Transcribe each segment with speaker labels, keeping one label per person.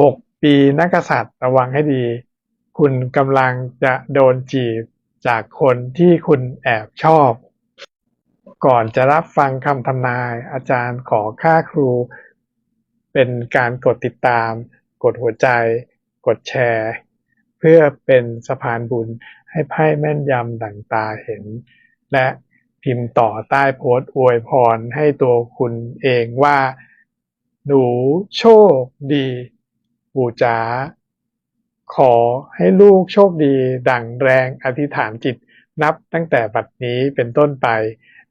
Speaker 1: หกปีนักษัตริย์ระวังให้ดี คุณกำลังจะโดนจีบจากคนที่คุณแอบชอบ ก่อนจะรับฟังคำทำนาย อาจารย์ขอค่าครู เป็นการกดติดตาม กดหัวใจ กดแชร์ เพื่อเป็นสะพานบุญให้ไพ่แม่นยำดั่งตาเห็น และพิมพ์ต่อใต้โพสต์อวยพรให้ตัวคุณเองว่า หนูโชคดี ปู่จ๋าขอให้ลูกโชคดี ดั่งแรงอธิษฐานจิตนับตั้งแต่บัดนี้เป็นต้นไป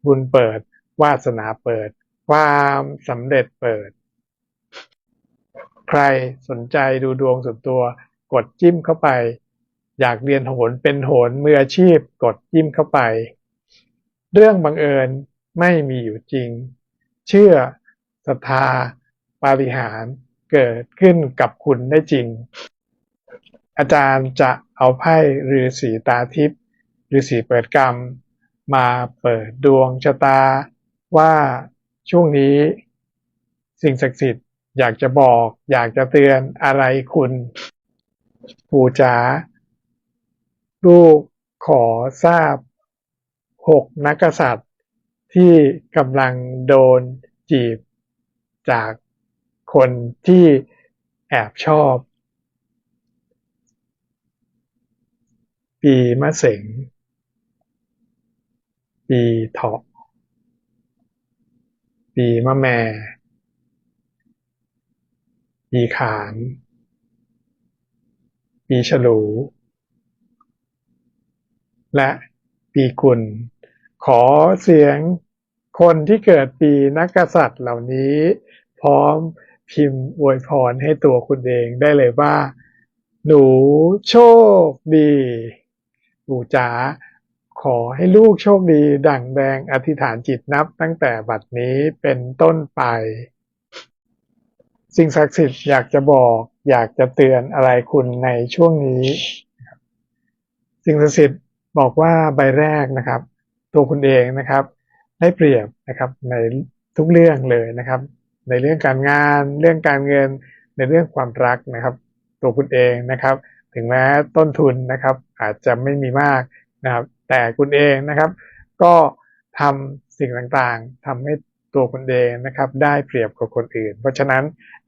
Speaker 1: บุญเปิด วาสนาเปิด ความสำเร็จเปิด ใครสนใจดูดวงส่วนตัวกดจิ้มเข้าไป อยากเรียนโหนเป็นโหนมืออาชีพกดจิ้มเข้าไป เรื่องบังเอิญไม่มีอยู่จริง เชื่อศรัทธาปาฏิหาริย์ เกิดขึ้นกับคุณได้จริง อาจารย์จะเอาไพ่ฤาษีตาทิพย์ฤาษีเปิดกรรม มาเปิดดวงชะตา ว่าช่วงนี้ สิ่งศักดิ์สิทธิ์อยากจะบอก อยากจะเตือนอะไรคุณปู่จ๋าลูกขอทราบหกนักษัตริย์ที่กำลังโดนจีบจาก คนที่แอบชอบ ปีมะเสง ปีเถาะ ปีมะแม่ ปีขาน ปีฉลู และปีกุล ขอเสียงคนที่เกิดปีนักกษัตริย์เหล่านี้พร้อม พิมพ์อวยพรให้ตัวคุณเองได้เลยว่า หนูโชคดีปู่จ๋าขอให้ลูกโชคดี ดั่งแดงอธิษฐานจิตนับตั้งแต่บัดนี้เป็นต้นไป สิ่งศักดิ์สิทธิ์อยากจะบอก อยากจะเตือนอะไรคุณในช่วงนี้ สิ่งศักดิ์สิทธิ์บอกว่าใบแรกนะครับ ตัวคุณเองนะครับ ได้เปรียบนะครับในทุกเรื่องเลยนะครับ ในเรื่องการงาน เรื่องการเงิน ในเรื่องความรักนะครับ ตัวคุณเองนะครับ ถึงแม้ต้นทุนนะครับ อาจจะไม่มีมากนะครับ แต่คุณเองนะครับ ก็ทำสิ่งต่างๆทำให้ตัวคุณเองนะครับ ได้เปรียบกว่าคนอื่น เพราะฉะนั้น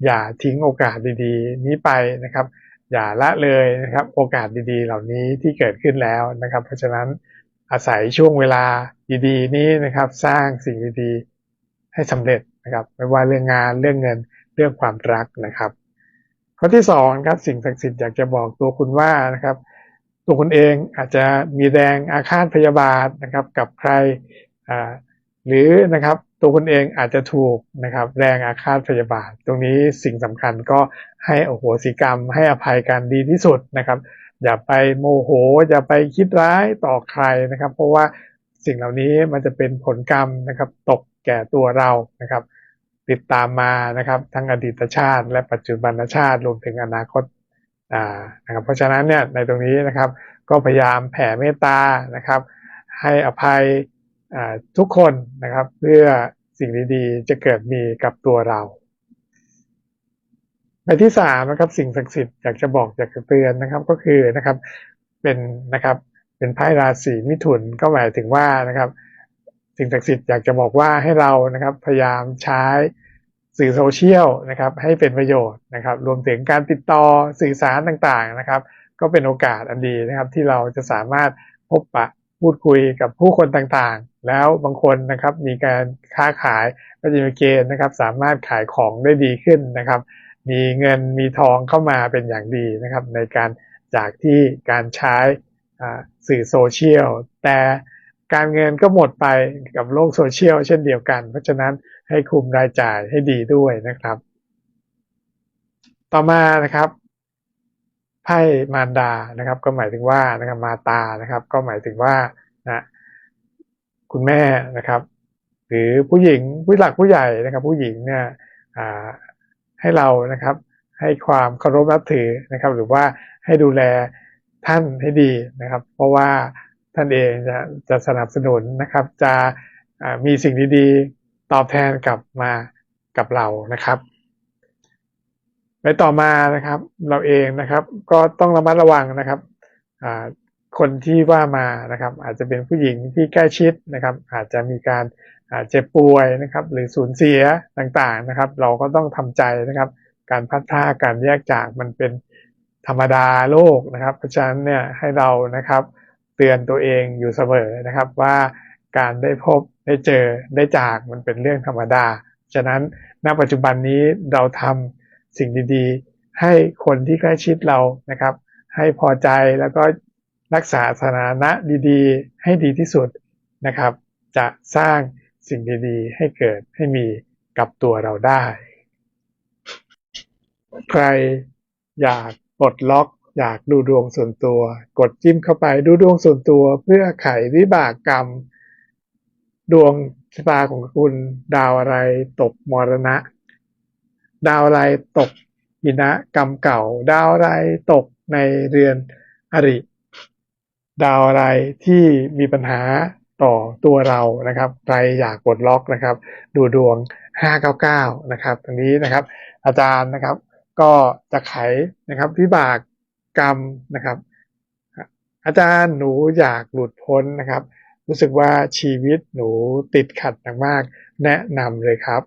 Speaker 1: อย่าทิ้งโอกาสดีๆ นี้ไปนะครับ อย่าละเลยนะครับ โอกาสดีๆ เหล่านี้ที่เกิดขึ้นแล้วนะครับ เพราะฉะนั้นอาศัยช่วงเวลาดีๆ นี้นะครับ สร้างสิ่งดีๆ ให้สำเร็จ นะครับไม่ว่าเรื่องงานเรื่องเงินเรื่องความรักนะครับ ข้อที่สองครับสิ่งศักดิ์สิทธิ์อยากจะบอกตัวคุณว่านะครับ ตัวคุณเองอาจจะมีแรงอาฆาตพยาบาทนะครับ กับใครหรือนะครับตัวคุณเองอาจจะถูกนะครับ แรงอาฆาตพยาบาท ตรงนี้สิ่งสำคัญก็ให้อโหสิกรรม ให้อภัยกันดีที่สุดนะครับ อย่าไปโมโห อย่าไปคิดร้ายต่อใครนะครับ เพราะว่าสิ่งเหล่านี้มันจะเป็นผลกรรมนะครับ ตก แก่ตัวเรานะครับ ติดตามมานะครับ ทั้งอดีตชาติ และปัจจุบันชาติรวมถึงอนาคตานะครับเพราะฉะนั้นเนี่ยในตรงนี้นะครับก็พยายามแผ่เมตตานะครับ ให้อภัยทุกคนนะครับ เพื่อสิ่งดีๆ จะเกิดมีกับตัวเราในที่สามนะครับสิ่งศักดิ์สิทธิ์อยากจะบอกอยากจะเตือนนะครับก็คือนะครับเป็นนะครับเป็นไพ่ราศีมิถุนก็หมายถึงว่านะครับ สิ่งศักดิ์สิทธิ์อยากจะบอกว่าให้เรานะครับพยายามใช้สื่อโซเชียลนะครับให้เป็นประโยชน์นะครับ รวมถึงการติดต่อสื่อสารต่างๆนะครับ ก็เป็นโอกาสอันดีนะครับ ที่เราจะสามารถพบปะพูดคุยกับผู้คนต่างๆ แล้วบางคนนะครับมีการค้าขายก็จะมีเกณฑ์นะครับ สามารถขายของได้ดีขึ้นนะครับ มีเงินมีทองเข้ามาเป็นอย่างดีนะครับ ในการจากที่การใช้สื่อโซเชียลแต่ การเงินก็หมดไปกับโลกโซเชียลเช่นเดียวกัน เพราะฉะนั้นให้คุมรายจ่ายให้ดีด้วยนะครับ ต่อมานะครับไพ่มารดานะครับ ก็หมายถึงว่านะครับมาตานะครับ ก็หมายถึงว่านะคุณแม่นะครับ หรือผู้หญิงผู้หลักผู้ใหญ่นะครับ ผู้หญิงเนี่ยให้เรานะครับ ให้ความเคารพนับถือนะครับ หรือว่าให้ดูแลท่านให้ดีนะครับ เพราะว่า ท่านเองจะจะสนับสนุนนะครับ จะมีสิ่งดีๆตอบแทนกลับมากับเรานะครับไปต่อมานะครับ เราเองนะครับ ก็ต้องระมัดระวังนะครับคนที่ว่ามานะครับ อาจจะเป็นผู้หญิงที่ใกล้ชิดนะครับ อาจจะมีการเจ็บป่วยนะครับ หรือสูญเสียต่างๆนะครับ เราก็ต้องทำใจนะครับ การพัดพราการแยกจากมันเป็นธรรมดาโลกนะครับ เพราะฉะนั้นเนี่ยให้เรานะครับ ตือนตัวเองอยู่เสมอนะครับว่าการได้พบได้เจอได้จากมันเป็นเรื่องธรรมดา ฉะนั้นณปัจจุบันนี้เราทำสิ่งดีๆ ให้คนที่ใกล้ชิดเรานะครับ ให้พอใจแล้วก็รักษาสถานะดีๆ ให้ดีที่สุดนะครับ จะสร้างสิ่งดีๆ ให้เกิดให้มีกับตัวเราได้ ใครอยากปลดล็อก อยากดูดวงส่วนตัว กดจิ้มเข้าไปดูดวงส่วนตัวเพื่อไขวิบากกรรม ดวงชะตาของคุณดาวอะไรตกมรณะ ดาวอะไรตกหินะกรรมเก่า ดาวอะไรตกในเรือนอริ ดาวอะไรที่มีปัญหาต่อตัวเรานะครับใครอยากปลดล็อกนะครับ ดูดวง 599 นะครับตรงนี้นะครับ อาจารย์นะครับก็จะไขนะครับวิบาก กรรมนะครับ อาจารย์หนูอยากหลุดพ้นนะครับ รู้สึกว่าชีวิตหนูติดขัดมากๆแนะนำเลยครับ